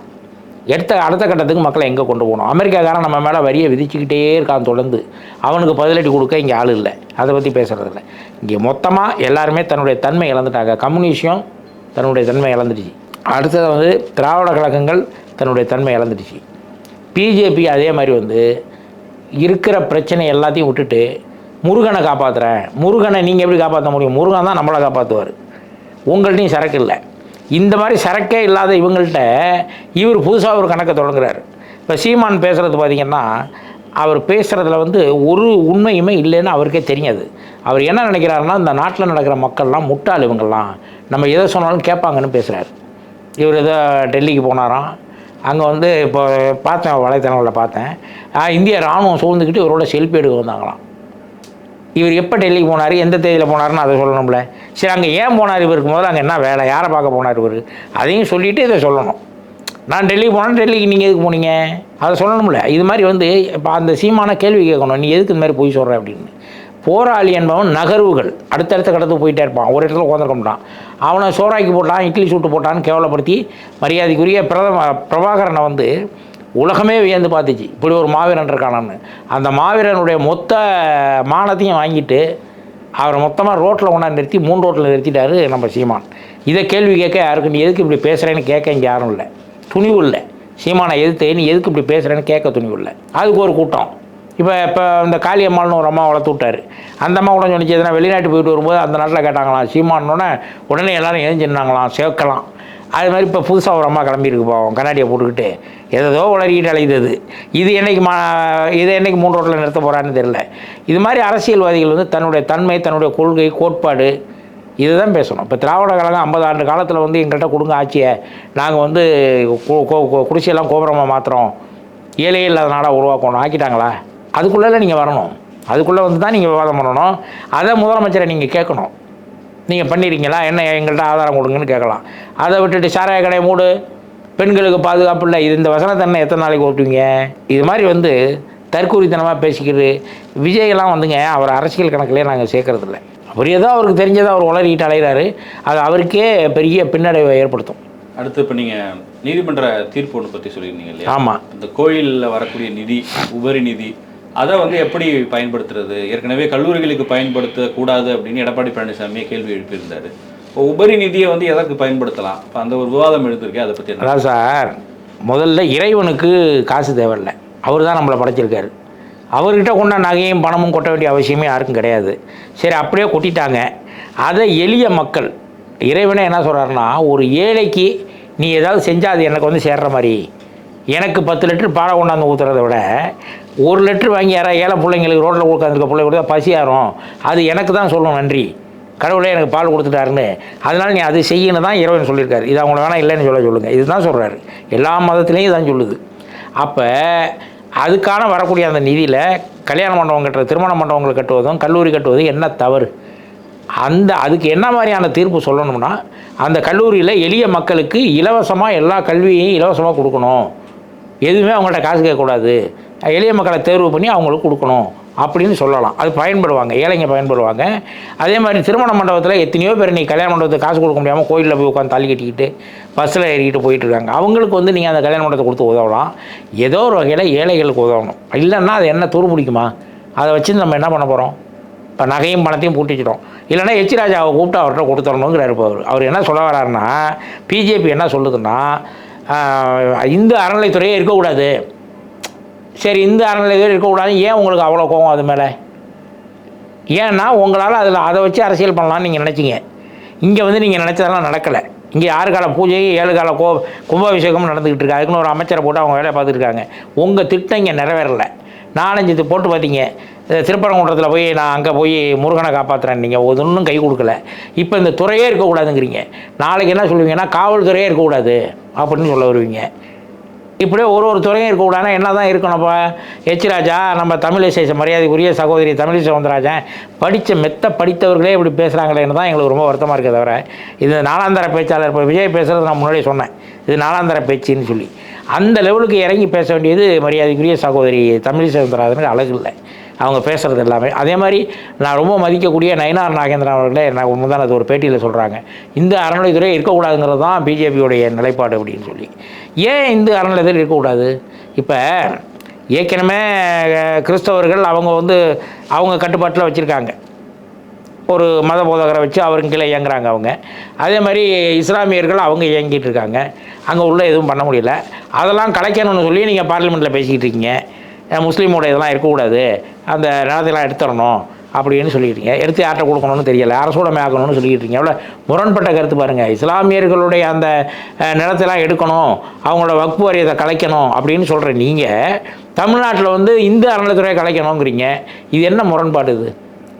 எடுத்த அடுத்த கட்டத்துக்கு மக்களை எங்கே கொண்டு போகணும்? அமெரிக்காக்காரன் நம்ம மேலே வரியை விதிச்சுக்கிட்டே இருக்கான் தொடர்ந்து. அவனுக்கு பதிலடி கொடுக்க இங்கே ஆள் இல்லை. அதை பற்றி பேசுகிறது இல்லை. இங்கே மொத்தமாக எல்லாருமே தன்னுடைய தன்மை இழந்துட்டாங்க. கம்யூனிஷம் தன்னுடைய தன்மை இழந்துடுச்சு. அடுத்தது வந்து திராவிட கழகங்கள் தன்னுடைய தன்மை இழந்துடுச்சு. பிஜேபி அதே மாதிரி வந்து இருக்கிற பிரச்சனை எல்லாத்தையும் விட்டுட்டு முருகனை காப்பாற்றுறேன் முருகனை நீங்கள் எப்படி காப்பாற்ற முடியும்? முருகன் தான் நம்மளை காப்பாற்றுவார் உங்கள்ட்டையும் சரக்கு இல்லை. இந்த மாதிரி சரக்கே இல்லாத இவங்கள்ட்ட இவர் புதுசாக ஒரு கணக்கை தொடங்குறாரு. இப்போ சீமான் பேசுகிறது பார்த்தீங்கன்னா அவர் பேசுகிறதுல வந்து ஒரு உண்மையுமே இல்லைன்னு அவருக்கே தெரியாது. அவர் என்ன நினைக்கிறாருன்னா இந்த நாட்டில் நடக்கிற மக்கள்லாம் முட்டாள் இவங்கெல்லாம் நம்ம எதை சொன்னாலும் கேட்பாங்கன்னு பேசுகிறாரு இவர் ஏதோ டெல்லிக்கு போனாராம் அங்கே வந்து இப்போ பார்த்தேன் வலைத்தளங்களில் பார்த்தேன். இந்திய ராணுவம் சூழ்ந்துக்கிட்டு இவரோட செல்ஃபி எடுக்க வந்தாங்களாம். இவர் எப்போ டெல்லிக்கு போனார் எந்த தேதியில் போனாருன்னு அதை சொல்லணும்ல. சரி அங்கே ஏன் போனார் இவருக்கு முதல்ல அங்கே என்ன வேலை? யாரை பார்க்க போனார் இவர்? அதையும் சொல்லிவிட்டு இதை சொல்லணும். நான் டெல்லிக்கு போனேன் டெல்லிக்கு நீங்கள் எதுக்கு போனீங்க? அதை சொல்லணும்ல. இது மாதிரி வந்து இப்போ அந்த சீமான கேள்வி கேட்கணும். நீ எதுக்கு இந்த மாதிரி போய் சொல்கிற அப்படின்னு. போராளி என்பவன் நகர்வுகள். அடுத்தடுத்த கடத்துக்கு போயிட்டே இருப்பான். ஒரு இடத்துல உட்காந்துருக்க மாட்டான். அவனை சோறாக்கி போட்டான் இட்லி சுட்டு போட்டான்னு கேவலப்படுத்தி மரியாதைக்குரிய பிரதம பிரபாகரனை வந்து உலகமே வியந்து பார்த்துச்சு. இப்படி ஒரு மாவீரன் இருக்கானான்னு. அந்த மாவீரனுடைய மொத்த மானத்தையும் வாங்கிட்டு அவரை மொத்தமாக ரோட்டில் கொண்டாந்து நிறுத்தி மூணு ரோட்டில் நிறுத்திட்டாரு நம்ம சீமான். இதை கேள்வி கேட்க யாருக்கு நீ எதுக்கு இப்படி பேசுகிறேன்னு கேட்க இங்கே யாரும் இல்லை. துணிவு இல்லை. சீமானை எதிர்த்து நீ எதுக்கு இப்படி பேசுகிறேன்னு கேட்க துணிவு இல்லை. அதுக்கு ஒரு கூட்டம். இப்போ இப்போ இந்த காளியம்மாள்னு ஒரு அம்மா வளர்த்து விட்டார். அந்த அம்மா கூட சொன்னிச்சு எதுனா வெளிநாட்டு போயிட்டு வரும்போது அந்த நாட்டில் கேட்டாங்களாம். சீமானோடனே உடனே எல்லாரும் எழுந்திருந்தாங்களாம். சேர்க்கலாம். அது மாதிரி இப்போ புதுசாக ஒரு அம்மா கிளம்பியிருக்கு போவோம் கண்ணாடியை போட்டுக்கிட்டு. ஏதோ உளறிக்கிட்டு அலையுது இது என்னைக்கு மா இதை என்னைக்கு மூணு ரோட்டில் நிறுத்த போகிறான்னு தெரியல. இது மாதிரி அரசியல்வாதிகள் வந்து தன்னுடைய தன்மை தன்னுடைய கொள்கை கோட்பாடு இதுதான் பேசணும். இப்போ திராவிட கழகம் ஐம்பது ஆண்டு காலத்தில் வந்து எங்கள்கிட்ட கொடுங்க ஆட்சியை. நாங்கள் வந்து கு- குடிசையெல்லாம் கோபுரமாக மாத்திரம் ஏழை இல்லாத நாடாக உருவாக்கணும். ஆக்கிட்டாங்களா? அதுக்குள்ளே நீங்கள் வரணும். அதுக்குள்ளே வந்து தான் நீங்கள் விவாதம் பண்ணணும். அதை முதலமைச்சரை நீங்கள் கேட்கணும். நீங்கள் பண்ணியிருக்கீங்களா என்ன எங்கள்கிட்ட ஆதாரம் கொடுங்கன்னு கேட்கலாம். அதை விட்டுட்டு சாராய கடை மூடு. பெண்களுக்கு பாதுகாப்பு இல்லை. இது இந்த வசனத்தை என்ன எத்தனை நாளைக்கு ஓட்டுவீங்க? இது மாதிரி வந்து தற்கூரித்தனமாக பேசிக்கிறது விஜயெல்லாம் வந்துங்க அவர் அரசியல் கணக்கிலே நாங்கள் சேர்க்கறதில்ல. அவர் ஏதோ அவருக்கு தெரிஞ்சதை அவர் உளறிக்கிட்டு அலைகிறாரு அது அவருக்கே பெரிய பின்னடைவை ஏற்படுத்தும். அடுத்து இப்போ நீங்கள் நீதிமன்ற தீர்ப்பு ஒன்று பற்றி சொல்லியிருந்தீங்க இல்லையா? ஆமாம் இந்த கோயிலில் வரக்கூடிய நிதி உபரி நிதி அதை வந்து எப்படி பயன்படுத்துறது? ஏற்கனவே கல்லூரிகளுக்கு பயன்படுத்தக்கூடாது அப்படின்னு எடப்பாடி பழனிசாமி கேள்வி எழுப்பியிருந்தார். இப்போ உபரி நிதியை வந்து எதற்கு பயன்படுத்தலாம்? இப்போ அந்த ஒரு விவாதம் எடுத்திருக்கேன் அதை பற்றி அதான் சார் முதல்ல இறைவனுக்கு காசு தேவையில்லை. அவர் தான் நம்மளை படைச்சிருக்காரு. அவர்கிட்ட கொண்ட நகையும் பணமும் கொட்ட வேண்டிய அவசியமே யாருக்கும் கிடையாது. சரி அப்படியே கொட்டிட்டாங்க. அதை எளிய மக்கள் இறைவனே என்ன சொல்கிறாருன்னா ஒரு ஏழைக்கு நீ ஏதாவது செஞ்சால் அது எனக்கு வந்து சேர்ற மாதிரி. எனக்கு பத்து லிட்டர் பாலை கொண்டாந்து ஊற்றுறத விட ஒரு லிட்டர் வாங்கி யாராவது ஏழை பிள்ளைங்களுக்கு ரோட்டில் உட்காந்துருக்க பிள்ளை கொடுத்தா பசியாரும் அது எனக்கு தான் சொல்லணும் நன்றி. கடவுளே எனக்கு பால் கொடுத்துட்டாருன்னு. அதனால் நீ அது செய்யணும் தான் இறைவன் சொல்லியிருக்காரு. இது அவங்கள வேணாம் இல்லைன்னு சொல்ல சொல்லுங்கள் இதுதான் சொல்கிறாரு எல்லா மதத்துலேயும் இதான் சொல்லுது. அப்போ அதுக்கான வரக்கூடிய அந்த நிதியில் கல்யாண மண்டபம் கட்டுறது திருமண மண்டபங்கள் கட்டுவதும் கல்லூரி கட்டுவதும் என்ன தவறு? அந்த அதுக்கு என்ன மாதிரியான தீர்ப்பு சொல்லணும்னா அந்த கல்லூரியில் எளிய மக்களுக்கு இலவசமாக எல்லா கல்வியையும் இலவசமாக கொடுக்கணும். எதுவுமே அவங்கள்ட்ட காசு கேட்கக்கூடாது. எளிய மக்களை தேர்வு பண்ணி அவங்களுக்கு கொடுக்கணும் அப்படின்னு சொல்லலாம். அது பயன்படுவாங்க. ஏழைங்க பயன்படுவாங்க. அதே மாதிரி திருமண மண்டபத்தில் எத்தனையோ பேர் நீ கல்யாண மண்டபத்துக்கு காசு கொடுக்க முடியாமல் கோயிலில் போய் உட்காந்து தள்ளி கட்டிக்கிட்டு பஸ்ஸில் ஏறிக்கிட்டு போயிட்டுருக்காங்க அவங்களுக்கு வந்து நீங்கள் அந்த கல்யாண மண்டபத்தை கொடுத்து உதவலாம். ஏதோ ஒரு வகையில் ஏழைகளுக்கு உதவணும். இல்லைன்னா அது என்ன தூர் பிடிக்குமா? அதை வச்சு நம்ம என்ன பண்ண போகிறோம் இப்போ நகையும் பணத்தையும் பூட்டிச்சிடும் இல்லைன்னா எச் ராஜாவை கூப்பிட்டு அவர்கிட்ட கொடுத்துடணுங்கிறாரு இப்போ அவர். அவர் என்ன சொல்ல வர்றாருன்னா பிஜேபி என்ன சொல்லுதுன்னா இந்து அறநிலைத்துறையே இருக்கக்கூடாது. சரி இந்து அறநிலையத்துறை இருக்கக்கூடாது ஏன் உங்களுக்கு அவ்வளோ கோவம் அது மேலே? ஏன்னா உங்களால் அதில் அதை வச்சு அரசியல் பண்ணலான்னு நீங்கள் நினச்சிங்க. இங்கே வந்து நீங்கள் நினச்சதெல்லாம் நடக்கலை. இங்கே ஆறு கால பூஜை ஏழு கால கோ கும்பாபிஷேகமும் நடந்துக்கிட்டு இருக்கு. அதுக்குன்னு ஒரு அமைச்சரை போட்டு அவங்க வேலையை பார்த்துருக்காங்க உங்கள் திட்டம் இங்கே நிறைவேறலை. நாலஞ்சு இது போட்டு பார்த்தீங்க. திருப்பரங்குன்றத்தில் போய் நான் அங்கே போய் முருகனை காப்பாற்றுறேன் நீங்கள் ஒன்றும் கை கொடுக்கல. இப்போ இந்த துறையே இருக்கக்கூடாதுங்கிறீங்க. நாளைக்கு என்ன சொல்லுவீங்கன்னா காவல்துறையே இருக்கக்கூடாது அப்படின்னு சொல்ல வருவீங்க. இப்படியே ஒரு ஒரு துறையும் இருக்கக்கூடாதுன்னா என்ன தான் இருக்கணும் இப்போ? எச் ராஜா நம்ம தமிழிசை மரியாதைக்குரிய சகோதரி தமிழிசை சவுந்தரராஜன் படித்த மெத்த படித்தவர்களே இப்படி பேசுகிறாங்களேன்னு தான் எங்களுக்கு ரொம்ப வருத்தமாக இருக்கே தவிர இது நாலாந்தர பேச்சாளர் இப்போ விஜய் பேசுகிறது நான் முன்னாடியே சொன்னேன். இது நாலாந்தர பேச்சுன்னு சொல்லி. அந்த லெவலுக்கு இறங்கி பேச வேண்டியது மரியாதைக்குரிய சகோதரி தமிழிசை சவுந்தரராஜனுக்கு அழகு இல்லை. அவங்க பேசுகிறது எல்லாமே. அதே மாதிரி நான் ரொம்ப மதிக்கக்கூடிய நயனார் நாகேந்திரன் அவர்களே நான் முந்தானது ஒரு பேட்டியில் சொல்கிறாங்க இந்த அறநிலைத்துறை இருக்கக்கூடாதுங்கிறது தான் பிஜேபியோடைய நிலைப்பாடு அப்படின்னு சொல்லி. ஏன் இந்து அறநிலையத்தில் இருக்கக்கூடாது? இப்போ ஏற்கனவே கிறிஸ்தவர்கள் அவங்க வந்து அவங்க கட்டுப்பாட்டில் வச்சுருக்காங்க. ஒரு மத போதகரை வச்சு அவருங்க கீழே இயங்குறாங்க அவங்க. அதே மாதிரி இஸ்லாமியர்கள் அவங்க இயங்கிட்டு இருக்காங்க. அங்கே உள்ள எதுவும் பண்ண முடியல. அதெல்லாம் கலைக்கணும்னு சொல்லி நீங்கள் பார்லிமெண்ட்டில் பேசிக்கிட்டு இருக்கீங்க. முஸ்லீமோட இதெல்லாம் இருக்கக்கூடாது. அந்த நிலத்தெல்லாம் எடுத்துடணும். அப்படின்னு சொல்லிக்கிட்டீங்க. எடுத்து யார்கிட்ட கொடுக்கணும்னு தெரியல. அரசோடமை ஆகணும்னு சொல்லிக்கிட்டு இருக்கீங்க எவ்வளோ முரண்பட்ட கருத்து பாருங்கள் இஸ்லாமியர்களுடைய அந்த நிலத்தெல்லாம் எடுக்கணும். அவங்களோட வக்பு வாரியத்தை கலைக்கணும் அப்படின்னு சொல்கிற நீங்கள் தமிழ்நாட்டில் வந்து இந்து அறநிலைத்துறையை கலைக்கணுங்கிறீங்க இது என்ன முரண்பாடு இது?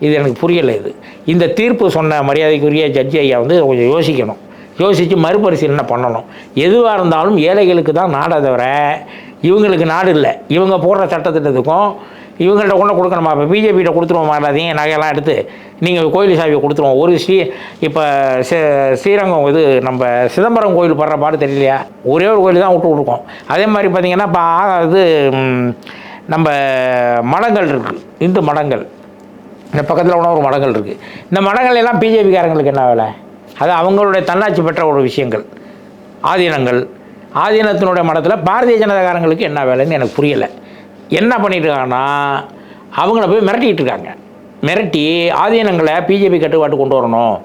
இது எனக்கு புரியலை இது. இந்த தீர்ப்பு சொன்ன மரியாதைக்குரிய ஜட்ஜி ஐயா வந்து கொஞ்சம் யோசிக்கணும். யோசித்து மறுபரிசீலனை பண்ணணும். எதுவாக இருந்தாலும் ஏழைகளுக்கு தான் நாடை தவிர இவங்களுக்கு நாடு இல்லை. இவங்க போடுற சட்டத்திட்டத்துக்கும் இவங்கள்ட்ட கொண்டு கொடுக்கணுமா? இப்போ பிஜேபிகிட்ட கொடுத்துருவோம் இல்லாதீங்க நகையெல்லாம் எடுத்து நீங்கள் கோயில் சாவியை கொடுத்துருவோம். ஒரு ஸ்ரீ இப்போ ஸ்ரீரங்கம் இது நம்ம சிதம்பரம் கோயில் படுற பாடு தெரியலையா? ஒரே ஒரு கோயில் தான் விட்டு கொடுக்கும். அதே மாதிரி பார்த்தீங்கன்னா இப்போ இது நம்ம மடங்கள் இருக்குது இந்து மடங்கள். இந்த பக்கத்தில் கூட ஒரு மடங்கள் இருக்குது இந்த மடங்கள் எல்லாம் பிஜேபிக்காரங்களுக்கு என்ன வேலை? அது அவங்களுடைய தன்னாட்சி பெற்ற ஒரு விஷயங்கள். ஆதீனங்கள். ஆதீனத்தினுடைய மடத்தில் பாரதிய ஜனதாக்காரங்களுக்கு என்ன வேலைன்னு எனக்கு புரியலை. என்ன பண்ணிட்டு இருக்காங்கன்னா அவங்கள போய் மிரட்டிக்கிட்டு இருக்காங்க மிரட்டி ஆதீனங்களை பிஜேபி கட்டுப்பாட்டு கொண்டு வரணும்.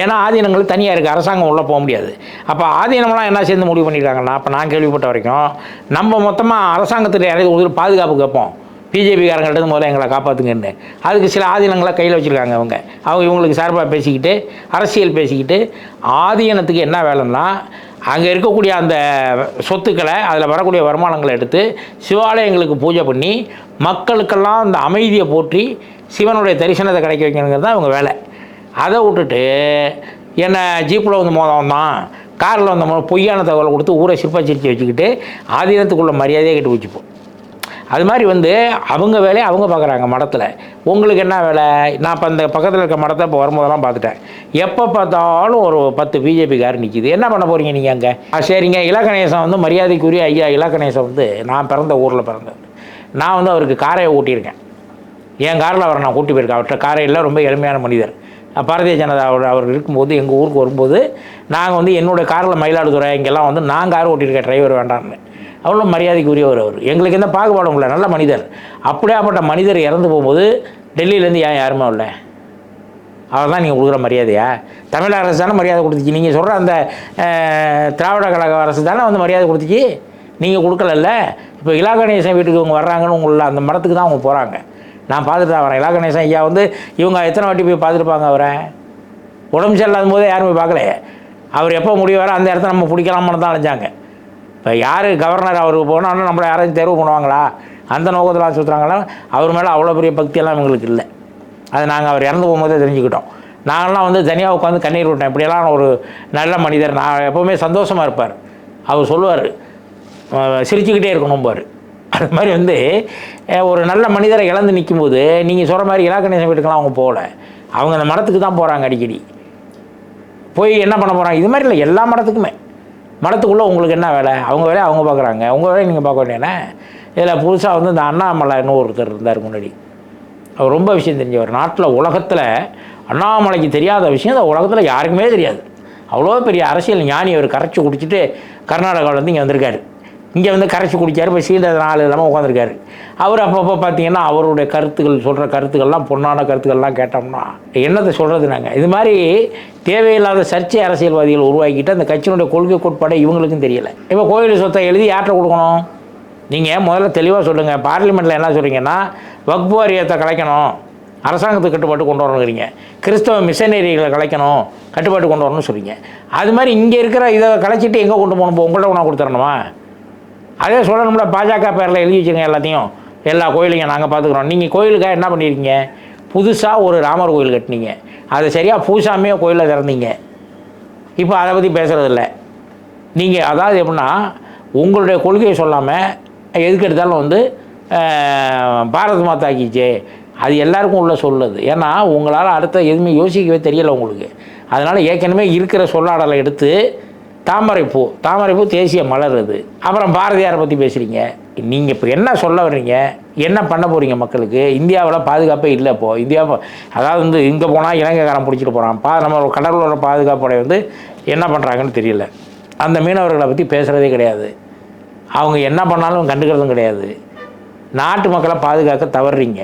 ஏன்னா ஆதீனங்கள் தனியாக இருக்குது அரசாங்கம் உள்ளே போக முடியாது. அப்போ ஆதீனம்லாம் என்ன சேர்ந்து முடிவு பண்ணியிருக்காங்கன்னா அப்போ நான் கேள்விப்பட்ட வரைக்கும் நம்ம மொத்தமாக அரசாங்கத்தில் யாரையும் ஒரு பாதுகாப்பு கேட்போம். பிஜேபிக்காரங்கள்ட்ட முதல்ல எங்களை காப்பாற்றுங்கன்னு அதுக்கு சில ஆதீனங்களை கையில் வச்சுருக்காங்க அவங்க. அவங்க இவங்களுக்கு சார்பாக பேசிக்கிட்டு அரசியல் பேசிக்கிட்டு ஆதீனத்துக்கு என்ன வேலைன்னா அங்கே இருக்கக்கூடிய அந்த சொத்துக்களை அதில் வரக்கூடிய வருமானங்களை எடுத்து சிவாலயங்களுக்கு பூஜை பண்ணி மக்களுக்கெல்லாம் அந்த அமைதியை போற்றி சிவனுடைய தரிசனத்தை கிடைக்க வைக்கணுங்கிறது தான் அவங்க வேலை. அதை விட்டுட்டு என்னை ஜீப்பில் வந்து மோதம் தான் காரில் வந்த மோ- பொய்யான தகவலை கொடுத்து ஊரை சிற்பா சிரித்து வச்சுக்கிட்டு ஆதீனத்துக்குள்ள மரியாதையை கட்டி வச்சுப்போம் அது மாதிரி வந்து அவங்க வேலையை அவங்க பார்க்குறாங்க மடத்தில். உங்களுக்கு என்ன வேலை? நான் இப்போ அந்த பக்கத்தில் இருக்க மடத்தை இப்போ வரும்போதெல்லாம் பார்த்துட்டேன். எப்போ பார்த்தாலும் ஒரு பத்து பிஜேபிக்கார் நிற்கிது என்ன பண்ண போகிறீங்க நீங்கள் அங்கே? சரிங்க. இலக்கணேசன் வந்து மரியாதைக்குரிய ஐயா. இலக்கணேசன் வந்து நான் பிறந்த ஊரில் பிறந்தவர். நான் வந்து அவருக்கு காரையை ஓட்டியிருக்கேன். என் காரில் அவரை நான் கூட்டி போயிருக்கேன். அவர்கிட்ட காரையில் ரொம்ப எளிமையான மனிதர். பாரதிய ஜனதா அவர் அவர் இருக்கும்போது எங்கள் ஊருக்கு வரும்போது நாங்கள் வந்து என்னோட காரில் மயிலாடுதுறை இங்கெல்லாம் வந்து நான் கார் ஓட்டியிருக்கேன். டிரைவர் வேண்டாம்னு. அவ்வளோ மரியாதைக்குரியவர் அவர். எங்களுக்கு எந்த பாகுபாடும் இல்லை நல்ல மனிதர். அப்படியாப்பட்ட மனிதர் இறந்து போகும்போது டெல்லியிலேருந்து ஏன் யாருமே இல்லை அவர் தான் நீங்கள் கொடுக்குற மரியாதையா? தமிழக அரசு தானே மரியாதை கொடுத்துச்சு. நீங்கள் சொல்கிற அந்த திராவிட கழக அரசு தானே வந்து மரியாதை கொடுத்துச்சு. நீங்கள் கொடுக்கலல்ல. இப்போ இலா கணேசன் வீட்டுக்கு இவங்க வர்றாங்கன்னு உங்களை அந்த மடத்துக்கு தான் அவங்க போகிறாங்க நான் பார்த்துட்டு தான் வரேன். இலா கணேசன் ஐயா வந்து இவங்க எத்தனை வாட்டி போய் பார்த்துருப்பாங்க அவரை? உடம்பு சரியில்லாத போதே யாரும் போய் பார்க்கல அவர் எப்போ முடிவாரோ அந்த இடத்த நம்ம பிடிக்கலாமான்னு தான் அழைஞ்சாங்க இப்போ யார் கவர்னர் அவர் போனாலும் நம்மளை யாராச்சும் தேர்வு பண்ணுவாங்களா? அந்த நோக்கத்தில் சுற்றுறாங்களா அவர் மேலே அவ்வளோ பெரிய பக்தியெல்லாம் எங்களுக்கு இல்லை. அது நாங்கள் அவர் இறந்து போகும்போதே தெரிஞ்சுக்கிட்டோம். நாங்களாம் வந்து தனியாக உட்காந்து கண்ணீர் விட்டேன் இப்படியெல்லாம் ஒரு நல்ல மனிதர். நான் எப்போவுமே சந்தோஷமாக இருப்பார். அவர் சொல்லுவார். சிரிச்சுக்கிட்டே இருக்கணும் பாரு. அது மாதிரி வந்து ஒரு நல்ல மனிதரை இழந்து நிற்கும்போது நீங்கள் சொல்கிற மாதிரி இலா கணேசன் வீட்டுக்கெலாம் அவங்க போகல. அவங்க அந்த மடத்துக்கு தான் போகிறாங்க அடிக்கடி. போய் என்ன பண்ண போகிறாங்க இது மாதிரி இல்லை. எல்லா மடத்துக்குமே. மடத்துக்குள்ளே உங்களுக்கு என்ன வேலை? அவங்க வேலையை அவங்க பார்க்குறாங்க. உங்கள் வேலையை நீங்கள் பார்க்க வேண்டியதானே இதில் புதுசாக வந்து இந்த அண்ணாமலைன்னு ஒருத்தர் இருந்தார் முன்னாடி. அவர் ரொம்ப விஷயம் தெரிஞ்சவர். நாட்டில் உலகத்தில் அண்ணாமலைக்கு தெரியாத விஷயம் அந்த உலகத்தில் யாருக்குமே தெரியாது. அவ்வளோ பெரிய அரசியல் ஞானி அவர் கரைச்சி குடிச்சிட்டு கர்நாடகாவிலேருந்து இங்கே வந்திருக்காரு. இங்கே வந்து கரைச்சி குடிச்சார் இப்போ சீதை நாள் இல்லாமல் உட்காந்துருக்காரு அவர் அப்பப்போ பார்த்தீங்கன்னா அவருடைய கருத்துக்கள் சொல்கிற கருத்துக்கள்லாம் பொன்னான கருத்துக்கள்லாம் கேட்டோம்னா என்னத்தை சொல்கிறது நாங்கள் இது மாதிரி தேவையில்லாத சர்ச்சை அரசியல்வாதிகள் உருவாக்கிட்டு அந்த கட்சியினுடைய கொள்கை கோட்பாடை இவங்களுக்கும் தெரியலை. இப்போ கோயில் சொத்தை எழுதி யார்கிட்ட கொடுக்கணும்? நீங்கள் முதல்ல தெளிவாக சொல்லுங்கள் பார்லிமெண்ட்டில் என்ன சொல்கிறீங்கன்னா வக்பு வாரியத்தை கலைக்கணும். அரசாங்கத்துக்கு கட்டுப்பாட்டு கொண்டு வரணுங்கிறீங்க. கிறிஸ்தவ மிஷனரிகளை கலைக்கணும். கட்டுப்பாட்டு கொண்டு வரணும்னு சொல்கிறீங்க அது மாதிரி இங்கே இருக்கிற இதை கலைச்சிட்டு எங்கே கொண்டு போகணும்? உங்கள்கிட்ட கொண்டு கொடுத்துடணுமா அதே சொல்லணும்ல பாஜக பேரில் எழுதி வச்சுங்க எல்லாத்தையும். எல்லா கோயிலையும் நாங்கள் பார்த்துக்குறோம். நீங்கள் கோயிலுக்காக என்ன பண்ணியிருக்கீங்க புதுசாக ஒரு ராமர் கோயில் கட்டினீங்க. அதை சரியாக பூசாமையே கோயிலில் திறந்தீங்க. இப்போ அதை பற்றி பேசுகிறதில்ல நீங்கள் அதாவது எப்படின்னா உங்களுடைய கொள்கையை சொல்லாமல் எதுக்கு எடுத்தாலும் வந்து பாரத பாரத் மாதா கி அது எல்லாருக்கும் உள்ள சொல்லுது. ஏன்னா உங்களால் அடுத்த எதுவுமே யோசிக்கவே தெரியலை உங்களுக்கு. அதனால் ஏற்கனவே இருக்கிற சொல்லாடலை எடுத்து தாமரைப்பூ தாமரைப்பூ தேசிய மலர் அது. அப்புறம் பாரதியாரை பற்றி பேசுகிறீங்க நீங்கள் இப்போ என்ன சொல்ல வர்றீங்க? என்ன பண்ண போகிறீங்க மக்களுக்கு? இந்தியாவில் பாதுகாப்பே இல்லை இப்போது இந்தியா அதாவது வந்து இங்கே போனால் இலங்கைக்காரன் பிடிச்சிட்டு போகிறான் பா நம்ம கடலோர பாதுகாப்புடைய வந்து என்ன பண்ணுறாங்கன்னு தெரியல. அந்த மீனவர்களை பற்றி பேசுகிறதே கிடையாது. அவங்க என்ன பண்ணாலும் கண்டுக்கிறதும் கிடையாது. நாட்டு மக்களை பாதுகாக்க தவறுறீங்க.